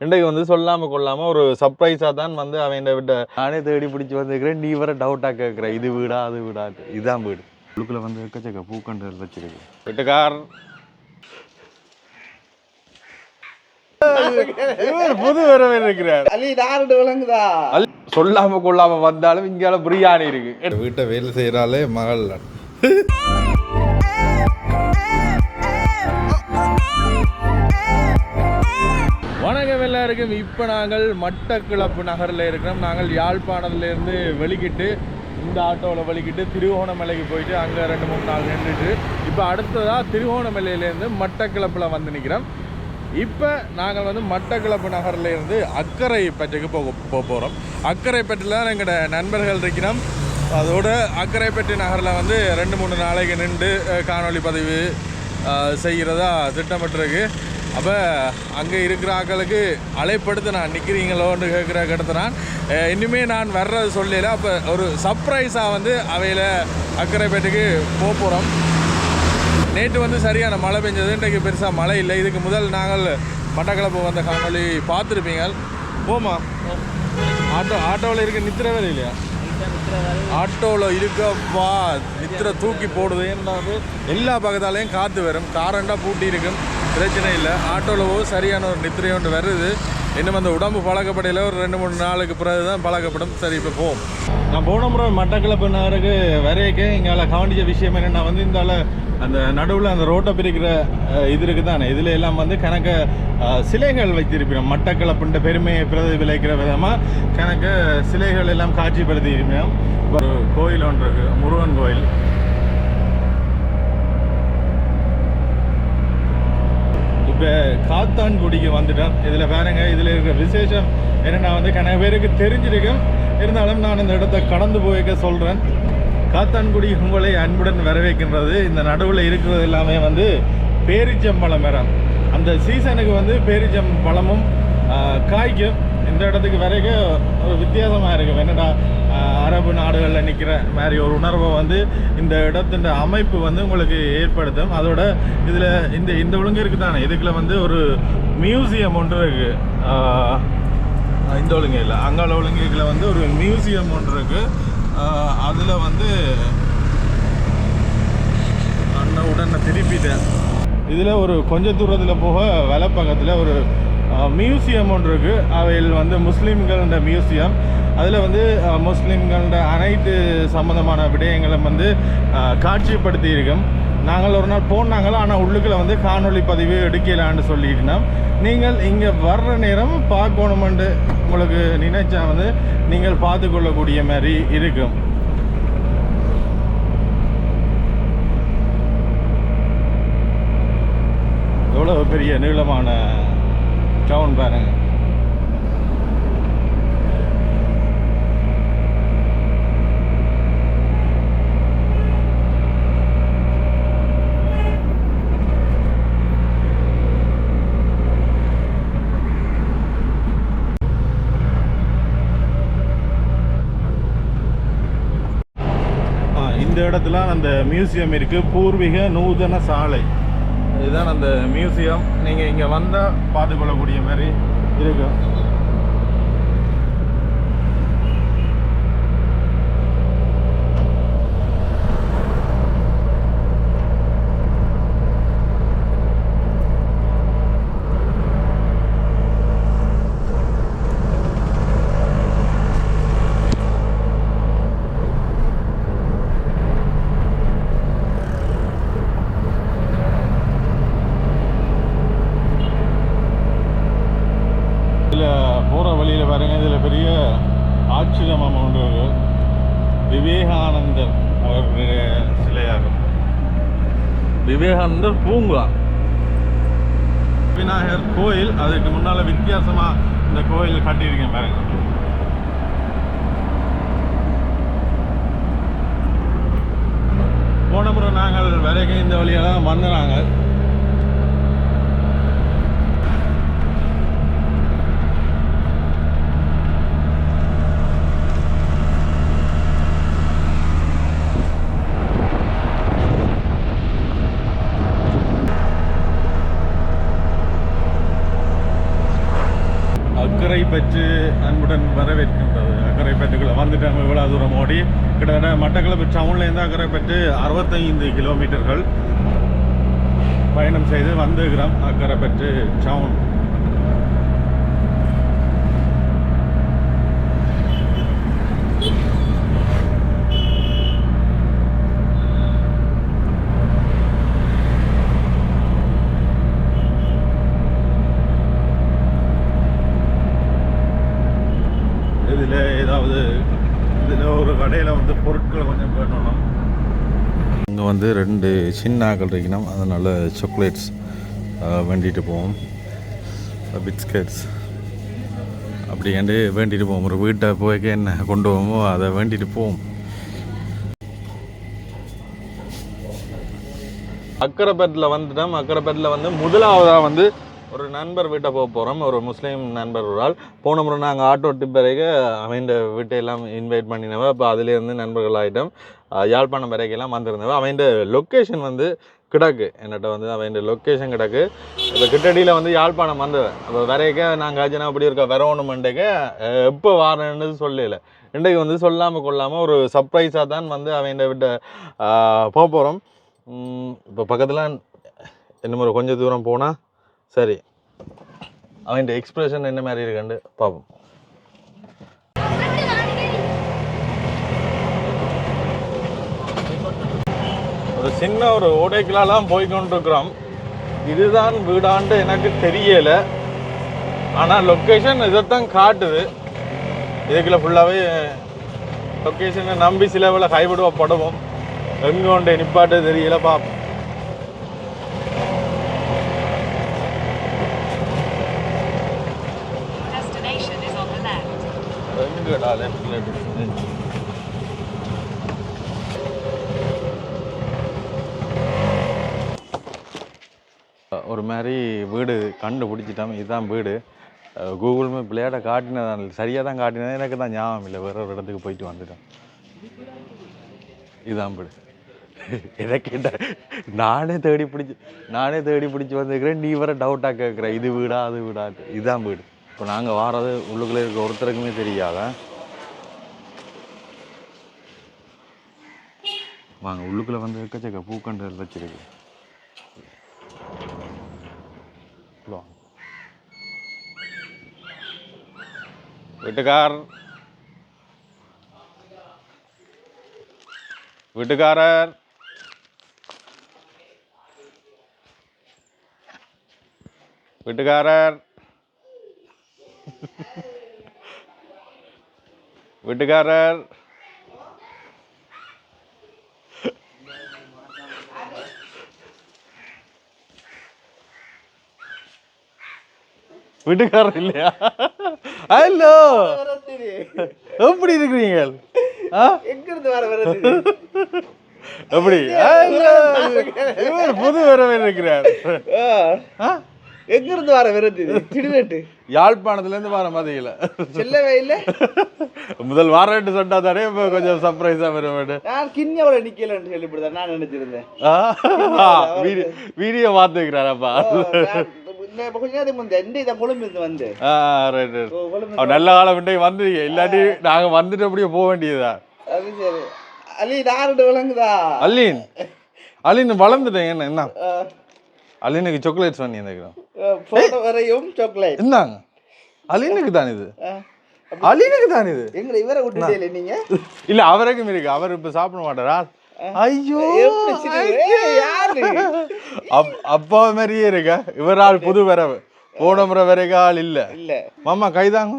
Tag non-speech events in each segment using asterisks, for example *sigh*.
இன்றைக்கு வந்து சொல்லாம கொள்ளாம ஒரு சர்ப்ரைஸா தான் வந்து அவன் விட்ட நானே தேடி பிடிச்சி வந்துருக்கிறேன் நீ வர டவுட்டா கேட்குற இது வீடா அது வீடா? இதுதான் வீடு. உள்ளுக்குள்ள வந்து எக்கச்சக்க பூக்கண்டுகள் வச்சிருக்கு வீட்டுக்கார். இவர் புது வரவே இருக்கிறார் அலி நாரடு விளங்குதா? அல் சொல்லாம கொள்ளாம வந்தாலும் இங்கால பிரியாணி இருக்கு. வீட்டை வேலை செய்யறாலே மகள். எல்லாருக்கும் இப்போ நாங்கள் மட்டக்கிளப்பு நகரில் இருக்கிறோம். நாங்கள் யாழ்ப்பாணத்துலேருந்து வெளிக்கிட்டு இந்த ஆட்டோவில் வெளிக்கிட்டு திருவோணமலைக்கு போயிட்டு அங்கே ரெண்டு மூணு நாள் நின்றுட்டு இப்போ அடுத்ததாக திருவோணமலையிலேருந்து மட்டக்கிளப்பில் வந்து நிற்கிறோம் இப்போ நாங்கள் வந்து மட்டக்கிளப்பு நகர்லேருந்து இருந்து போக போக போகிறோம் அக்கரைப்பேட்டையில் தான் எங்களோட நண்பர்கள் இருக்கிறோம். அதோட அக்கரைப்பேட்டை நகரில் வந்து ரெண்டு மூணு நாளைக்கு நின்று காணொலி காணொளி பதிவு செய்கிறதா திட்டமிட்டிருக்கு. அப்போ அங்கே இருக்கிற ஆக்களுக்கு அழைப்படுத்த நான் நிற்கிறீங்களோன்னு கேட்குற கிட்ட நான் இன்னுமே நான் வர்றது சொல்லல. அப்போ ஒரு சர்ப்ரைஸாக வந்து அவையில் அக்கரைப்பேட்டுக்கு போக போகிறோம் நேற்று வந்து சரியான மழை பெஞ்சது. இன்றைக்கு பெருசாக மழை இல்லை. இதுக்கு முதல் நாங்கள் மட்டக்களப்பு வந்த காணொலி பார்த்துருப்பீங்க. போமா ஆட்டோ ஆட்டோவில் இருக்க நித்திர வேலை இல்லையா? ஆட்டோவில் இருக்கப்பா நித்திர தூக்கி போடுது. ஏன்னா வந்து எல்லா பக்கத்தாலையும் காற்று வரும். காரண்டாக பூட்டி இருக்கும் பிரச்சனை இல்லை. ஆட்டோவில் சரியான ஒரு நித்திரை ஒன்று வருது. இன்னும் அந்த உடம்பு பழக்கப்படையில் ஒரு ரெண்டு மூணு நாளுக்கு பிறகு தான் பழக்கப்படும். சரி இப்போ போகும் நான் போன முறை மட்டக்களப்பு நகருக்கு வரைக்கும் எங்களால் கவனிச்ச விஷயம் என்னென்னா வந்து இந்தால அந்த நடுவில் அந்த ரோட்டை பிரிக்கிற இது இருக்குது தானே இதில் எல்லாம் வந்து கணக்க சிலைகள் வைத்திருப்பினோம் மட்டக்களப்புன்ற பெருமையை பிரதிபலிக்கிற விதமாக கணக்க சிலைகள் எல்லாம் காட்சிப்படுத்தியிருப்போம் ஒரு கோயில் ஒன்று இருக்குது முருகன் கோயில். இப்போ காத்தான்குடிக்கு வந்துட்டேன். இதில் பாருங்க இதில் இருக்கிற விசேஷம் என்னென்னா வந்து கணக்கு பேருக்கு தெரிஞ்சிருக்கும் இருந்தாலும் நான் இந்த இடத்த கடந்து போய்க்க சொல்கிறேன் காத்தான்குடி உங்களை அன்புடன் வரவேற்கின்றது. இந்த நடுவில் இருக்கிறது எல்லாமே வந்து பேரிச்சம்பழம் மரம் அந்த சீசனுக்கு வந்து பேரிச்சம் பழமும் காய்க்கும். இந்த இடத்துக்கு வரைக்கும் ஒரு வித்தியாசமாக இருக்குது என்னடா அரபு நாடுகளில் நிற்கிற மாதிரி ஒரு உணர்வை வந்து இந்த இடத்தின் அமைப்பு வந்து உங்களுக்கு ஏற்படுத்தும். அதோட இதில் இந்த இந்த ஒழுங்கு இருக்குது தானே. இதுக்குள்ள வந்து ஒரு மியூசியம் ஒன்று இருக்குது இந்த ஒழுங்கு இல்லை. அங்கால ஒழுங்குகளில் வந்து ஒரு மியூசியம் ஒன்று இருக்குது அதில் வந்து அண்ணன் உடனே திருப்பிட்டேன். இதில் ஒரு கொஞ்ச தூரத்தில் போக வலப்பக்கத்தில் ஒரு மியூசியம் ஒன்று இருக்குது அவையில் வந்து முஸ்லீம்களோட மியூசியம். அதில் வந்து அஹ், முஸ்லீம்களோட அனைத்து சம்மந்தமான விடயங்களும் வந்து காட்சிப்படுத்தி இருக்கும் நாங்கள் ஒரு நாள் போனாங்களோ ஆனால் உள்ளுக்குள்ள வந்து காணொளி பதிவு எடுக்கலான்னு சொல்லியிருந்தோம் நீங்கள் இங்கே வர்ற நேரம் பார்க்கணுமெண்டு உங்களுக்கு நினைச்சா வந்து நீங்கள் பார்த்து கொள்ளக்கூடிய மாதிரி இருக்கும். எவ்வளோ பெரிய நீளமான டவுன் பாருங்க. இந்த இடத்துல அந்த மியூசியம் இருக்கு. பூர்வீக நூதன சாலை. இதுதான் அந்த மியூசியம் நீங்கள் இங்கே வந்தால் பார்த்துக்கொள்ளக்கூடிய மாதிரி இருக்கும் இதில் போகிற வழியில் பாருங்க இதில் பெரிய ஆச்சிரமம் ஒன்று இருக்கு விவேகானந்தர் அவருடைய சிலையாகும் விவேகானந்தர் பூங்கா விநாயகர் கோயில் அதுக்கு முன்னால் வித்தியாசமாக இந்த கோயில் கட்டியிருக்கேன் பாருங்க. போன முறை நாங்கள் வரைக்கும் இந்த வழியெல்லாம் வந்தனாங்க. அக்கறை பெற்று அன்புடன் வரவேற்கின்றது. அக்கறை பெற்றுக்குள்ள வந்துட்டாங்க இவ்வளோ தூரம் ஓடி கிட்டத்தட்ட மட்டக்களப்பு டவுன்லேருந்து அக்கறை பெற்று அறுபத்தைந்து கிலோமீட்டர்கள் பயணம் செய்து வந்துகிறோம் அக்கறை பெற்று டவுன் இதில் ஏதாவது இதில் ஒரு கடையில் வந்து பொருட்களை கொஞ்சம் பண்ணணும் இங்கே வந்து ரெண்டு சின்ன ஆக்கள் இருக்கணும். அதனால் சாக்லேட்ஸ் வேண்டிட்டு போவோம். பிஸ்கட்ஸ் அப்படியாண்டு வேண்டிட்டு போவோம். ஒரு வீட்டை போய்க்கு என்ன கொண்டு போவோமோ அதை வேண்டிட்டு போவோம். அக்கரைப்பேட்டில் வந்துட்டோம். அக்கரைப்பேட்டில் வந்து முதலாவதாக வந்து ஒரு நண்பர் வீட்டை போக போகிறோம் ஒரு முஸ்லீம் நண்பர் ஒரு ஆள். போன முறை நாங்கள் ஆட்டோ டிப்பரைக்கு அவன் வீட்டையெல்லாம் இன்வைட் பண்ணினவன் அப்போ அதுலேருந்து நண்பர்கள் ஆகிட்டோம் யாழ்ப்பாணம் வரைக்கெல்லாம் வந்திருந்தவன் அவன் லொக்கேஷன் வந்து கிடக்கு. என்னட்ட வந்து அவன் லொக்கேஷன் கிடக்கு. இப்போ கிட்டடியில் வந்து யாழ்ப்பாணம் வந்தவன் அப்போ வரைக்க நாங்கள் ஆச்சுன்னா அப்படி இருக்க வரணுமெண்டக்க எப்போ வரேன்னு சொல்லல. இன்றைக்கு வந்து சொல்லாமல் கொள்ளாமல் ஒரு சர்ப்ரைஸாக தான் வந்து அவன் விட்ட போக போகிறோம் இப்போ பக்கத்தில் இன்னும் ஒரு கொஞ்சம் தூரம் போனால் சரி. அவன் எக்ஸ்பிரஷன் என்ன மாதிரி இருக்காண்டு பார்ப்போம் ஒரு சின்ன ஒரு ஓடைக்குலாம் போய் கொண்டிருக்கிறோம் இதுதான் வீடாண்டு எனக்கு தெரியல. ஆனால் லொக்கேஷன் இதைத்தான் காட்டுது. இதுக்குள்ள ஃபுல்லாகவே லொக்கேஷனை நம்பி சில வேலை கைவிடுவ படவும். எங்கே கொண்டு நிப்பாட்டு தெரியல பார்ப்போம் எங்கடா லெஃப்ட்ல ஒரு மாதிரி வீடு கண்டுபிடிச்சிட்டோம் இதுதான் வீடு. கூகுள் மேப் பிள்ளையாட காட்டினதான் சரியாக தான் காட்டினது எனக்கு தான் ஞாபகம் இல்லை. வேற ஒரு இடத்துக்கு போயிட்டு வந்துட்டோம் இதுதான் வீடு. *laughs* எதை கேட்ட நானே தேடி பிடிச்சி நானே தேடி பிடிச்சி வந்துருக்கிறேன். நீ வர டவுட்டாக கேட்குற இது வீடா அது வீடா. இதுதான் வீடு. இப்போ நாங்கள் வாரது உள்ளுக்குள்ளே இருக்க ஒருத்தருக்குமே தெரியாதான் வாங்க உள்ளுக்குள்ளே வந்து எக்கச்சக்க பூக்கண்டுகள் வச்சிருக்கு. வீட்டுக்கார். வீட்டுக்காரர். வீட்டுக்காரர். *laughs* வீட்டுக்காரர். வீட்டுக்காரர் இல்லையா? ஹலோ எப்படி இருக்கிறீங்க எப்படி. இவர் புது வரவே இருக்கிறார்? எங்கிருந்து வர திடீர்னு யாழ்ப்பாணத்துல இருந்து வர மாதிரில செல்லவே இல்ல. முதல் வாரட்டு சொன்னா தானே இப்போ கொஞ்சம் சர்ப்ரைஸா வர வேண்டும் நான் கிண்ணியாவோட நிக்கலன்னு சொல்லிவிடுதான் நான் நினைச்சிருந்தேன். வீடியோ வீடியோ பார்த்துக்கிறாரப்பா. நல்ல காலம் விட்டே வந்தீங்க இல்லாட்டி நாங்க வந்துட்டு அப்படியே போக வேண்டியதா அது சரி அலி நாரண்டு விளங்குதா அலீன் அலீன் வளர்ந்துட்டேன் என்ன என்ன அலீனுக்கு சாக்லேட்ஸ் வரையும் சாக்லேட் இந்தாங்க அலீனுக்கு தான் இது அலீனுக்கு தான் இது எங்களை இவரை விட்டுட்டே நீங்க இல்ல அவருக்கும் இருக்கு அவர் இப்ப சாப்பிட மாட்டாரா ஐயோ அப்பா மாதிரியே இருக்க. இவர் ஆள் புது வரவு. போன முறை வரைக்கும் ஆள் இல்ல. இல்ல. மாமா கைதாங்க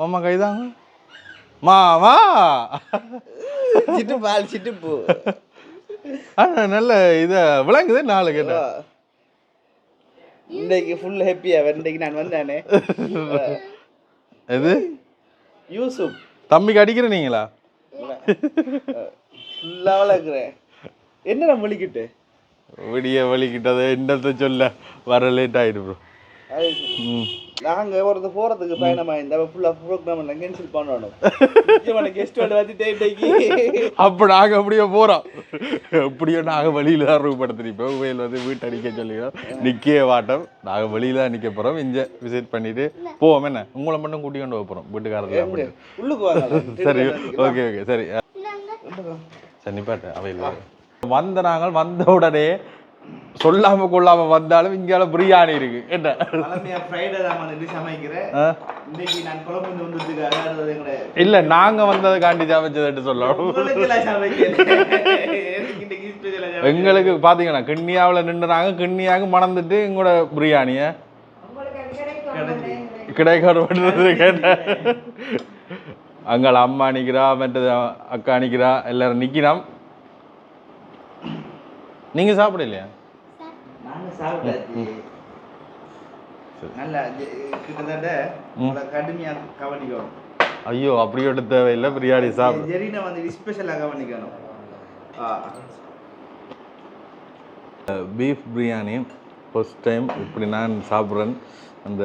மாமா கைதாங்க மாமா. சிட்டு பால் சிட்டு பூ. ஆனா நல்ல இத விளங்குது நாலு கேட்ட. இன்றைக்கு ஃபுல் ஹாப்பியா இன்றைக்கு நான் வந்தானே? எது? யூசுப். தம்பிக்கு அடிக்கிற நீங்களா? ஃபுல்லாக வளர்க்குறேன் என்ன நான் முழிக்கிட்டு விடிய வலிக்கிட்டது என்னத்தை சொல்ல வர லேட் ப்ரோ ம். நாங்க ஒருத்த போறதுக்கு பயணமா இந்த ஃபுல்லா ப்ரோக்ராம் எல்லாம் கேன்சல் பண்ணணும் முக்கியமான கெஸ்ட் வந்து வச்சுட்டு இன்னைக்கு. அப்போ நாங்கள் அப்படியே போகிறோம் எப்படியோ நாங்கள் வெளியில் தான் ரூபடுத்திருப்போம் உவையில் வந்து வீட்டை அடிக்க சொல்லிடுறோம் நிற்கவே வாட்டம். நாங்கள் வெளியில் தான் நிற்க போகிறோம் இங்கே விசிட் பண்ணிட்டு போவோம். என்ன? உங்களை மட்டும் கூட்டி கொண்டு போகிறோம் வீட்டுக்காரர்கள் அப்படி உள்ளுக்கு *laughs* சரி ஓகே ஓகே சரி. சரி நிப்பாட்டு. அவையில் வந்த நாங்கள் வந்த உடனே சொல்லாம கொள்ளாம வந்தாலும் இங்கால பிரியாணி இருக்கு. என்ன? இல்ல நாங்க வந்ததுக்காண்டி சமைச்சதுட்டு சொல்லணும். எங்களுக்கு பாத்தீங்கன்னா கிண்ணியாவில் நின்றுறாங்க கிண்ணியாக மணந்துட்டு எங்களோட பிரியாணிய கிடைக்கிறது அங்கால அம்மா நிக்கிறா மற்றது அக்கா நிக்கிறா எல்லாரும் நிக்கிறோம். நீங்க சாப்பிடலையா ஐயோ அப்படி ஒன்றும் தேவையில்லை பிரியாணி சாப்பிடு. ஜெரீனை வந்து ஸ்பெஷலா கவனிக்கணும். பீஃப் பிரியாணி ஃபர்ஸ்ட் டைம் இப்படி நான் சாப்பிட்றேன். அந்த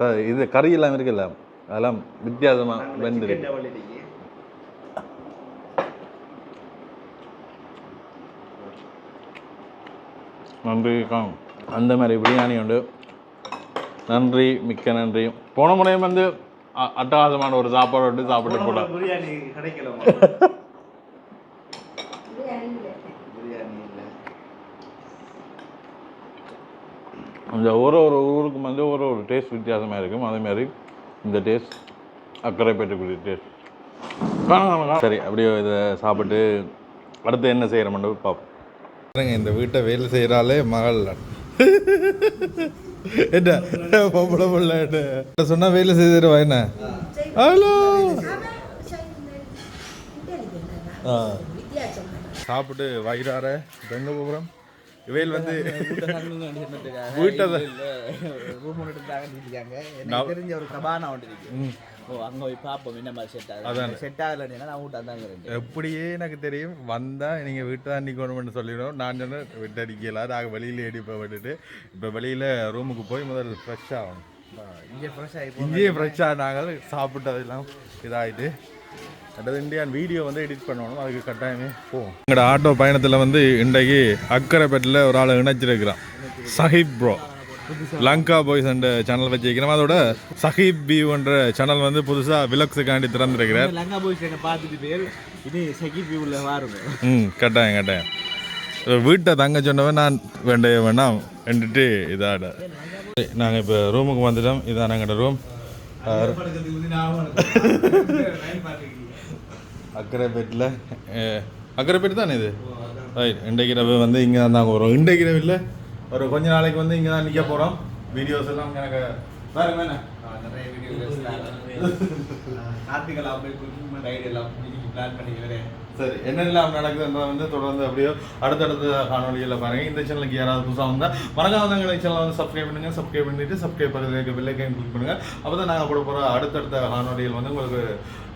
த இது கறி எல்லாம் இருக்குல்ல? அதெல்லாம் வித்தியாசமாக வெந்திருக்கு இன்னைக்கு. நன்றி காம். அந்த மாதிரி பிரியாணி உண்டு. நன்றி மிக்க நன்றி. போன முறையும் வந்து அ- அட்டகாசமான ஒரு சாப்பாடு வந்து சாப்பிட்டு போட்டோம் பிரியாணி கிடைக்கலமா பிரியாணி இல்ல. இந்த ஒரு ஒரு ஊருக்கும் வந்து ஒரு ஒரு டேஸ்ட் வித்தியாசமாக இருக்கும். அதே மாதிரி இந்த டேஸ்ட் அக்கறை பெற்றக்கூடிய டேஸ்ட் சரி அப்படியே இதை சாப்பிட்டு அடுத்து என்ன செய்கிறோம்னு பார்ப்போம். இந்த வீட்டை வேலை செய்கிறாலே மகள். என்ன? பொம்பளை பிள்ளை சொன்னால் வேலை செய்திருவா என்ன? ஹலோ. சாப்பிட்டு வயிறார எங்கே போகிறோம் இவையில் வந்து வீட்டை ரூம் தெரிஞ்ச ஒரு கபானா ஒன்று இருக்கு. ஓ அங்க போய் பார்ப்போம் என்ன மாதிரி செட் அதானே. ஆகுது செட் ஆகலைன்னா நான் வீட்டை தாங்க எப்படியே எனக்கு தெரியும் வந்தா நீங்க வீட்டை தான் நிக்கணும்னு சொல்லிடுவோம் நான் சொன்னேன் வீட்டை அடிக்கல நாங்கள் வெளியில அடிப்ப விட்டுட்டு இப்போ வெளியில ரூமுக்கு போய் முதல்ல ஃப்ரெஷ் ஆகணும். இங்கே ஃப்ரெஷ் ஆகி இங்கேயே ஃப்ரெஷ்ஷாக நாங்கள் சாப்பிட்டதெல்லாம் இதாகிட்டு அடுத்தது இந்தியான் வீடியோ வந்து எடிட் பண்ணணும். அதுக்கு கட்டாயமே போவோம் எங்களோட ஆட்டோ பயணத்தில் வந்து இன்றைக்கு அக்கரைப்பேட்டில் ஒரு ஆளை இணைச்சிருக்கிறான். சஹிப் ப்ரோ லங்கா பாய்ஸ் என்ற சேனல் வச்சிருக்கிறோம். அதோட சஹிப் வியூன்ற சேனல் வந்து புதுசாக விலக்ஸுக்காண்டி திறந்திருக்கிறார். லங்கா போய் என்ன பார்த்துட்டு பேர். இனி செகண்ட் வியூவில் வாருங்க. ம் கட்டாயம் கட்டாயம். வீட்டை தங்க சொன்னவன் நான் வேண்டவே வேண்டாம் வேண்டுட்டு இதாட. நாங்கள் இப்போ ரூமுக்கு வந்துட்டோம். இதான் எங்களோட ரூம் அக்கரைப்பேட்டில் அக்கரைப்பேட்டு தானே இது? ரைட் இன்றைக்கு ரவி வந்து இங்கே தான் நாங்கள் வரோம். இன்றைக்கு ரவியில் ஒரு கொஞ்ச நாளைக்கு வந்து இங்கே தான் நிற்க போகிறோம் வீடியோஸ் எல்லாம் எனக்கு வேறு என்ன? நிறைய வீடியோஸ் கார்த்திகலா போய் குக்கிங் ரைடு எல்லாம் பிளான் பண்ணிக்கிறேன். சரி என்னெல்லாம் நடக்குதுன்ற வந்து தொடர்ந்து அப்படியோ அடுத்தடுத்த காணொலிகளில் பாருங்க. இந்த சேனலுக்கு யாராவது புதுசாக வந்தால் மறக்காம எங்களை சேனலை வந்து சப்ஸ்கிரைப் பண்ணுங்க. சப்ஸ்கிரைப் பண்ணிட்டு சப்ஸ்கிரைப் இருக்க பெல்லைக்கைன் கிளிக் பண்ணுங்க. அப்போ தான் நாங்கள் போட போகிற அடுத்தடுத்த காணொலிகள் வந்து உங்களுக்கு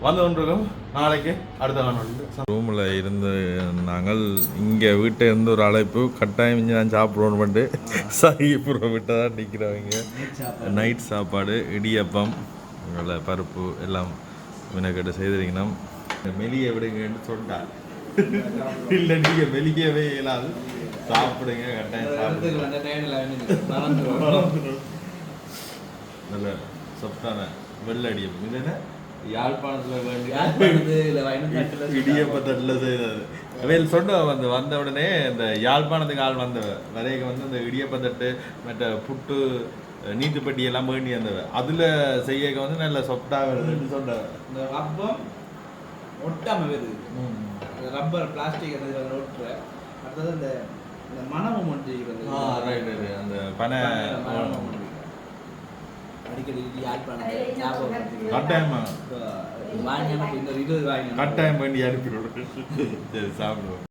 வந்து கொண்டிருக்கும். நாளைக்கு அடுத்த காணொலி ரூமில் இருந்து நாங்கள் இங்கே வீட்டை இருந்து ஒரு அழைப்பு. கட்டாயம் இங்கே நான் சாப்பிடுவோம் பண்ணிட்டு சாகிபுரம் விட்டு தான் நிற்கிறவங்க நைட் சாப்பாடு. இடியப்பம் பருப்பு எல்லாம் வினக்கட்டு செய்திருக்கணும். மெலிய விடுங்கன்னு சொன்னார் இல்லை நீங்கள் மெலியவே இயலாது. சாப்பிடுங்க கட்டாயம் சாப்பிடுங்க. நல்ல சொத்தான வெள்ளடியம் இது என்ன? யாழ்ப்பாணத்தில் வேண்டிய இடியப்பத்தட்டில் செய்தது அவையில் சொன்னவ வந்து வந்த உடனே இந்த யாழ்ப்பாணத்துக்கு ஆள் வந்தவ. வரைக்கும் வந்து இந்த இடியப்பத்தட்டு மற்ற புட்டு நீட்டுப்பட்டி எல்லாம் வேண்டி வந்தவ. அதுல செய்ய வந்து நல்ல சொப்டாக வருதுன்னு சொன்னவ. இந்த ரப்பம் ஒட்டாம வருது அந்த ரப்பர் பிளாஸ்டிக் அந்த இதில் ஒட்டுற. அடுத்தது இந்த இந்த மனமும் ஒன்றிருக்கிறது ஆ ரைட் ரைட் அந்த பனை. அடிக்கடி ஆட் பண்ண கட்டாயமா வாங்கினா இந்த இது வாங்கி கட்டாயம் வேண்டி அனுப்பிவிடு சரி சாப்பிடுவோம்.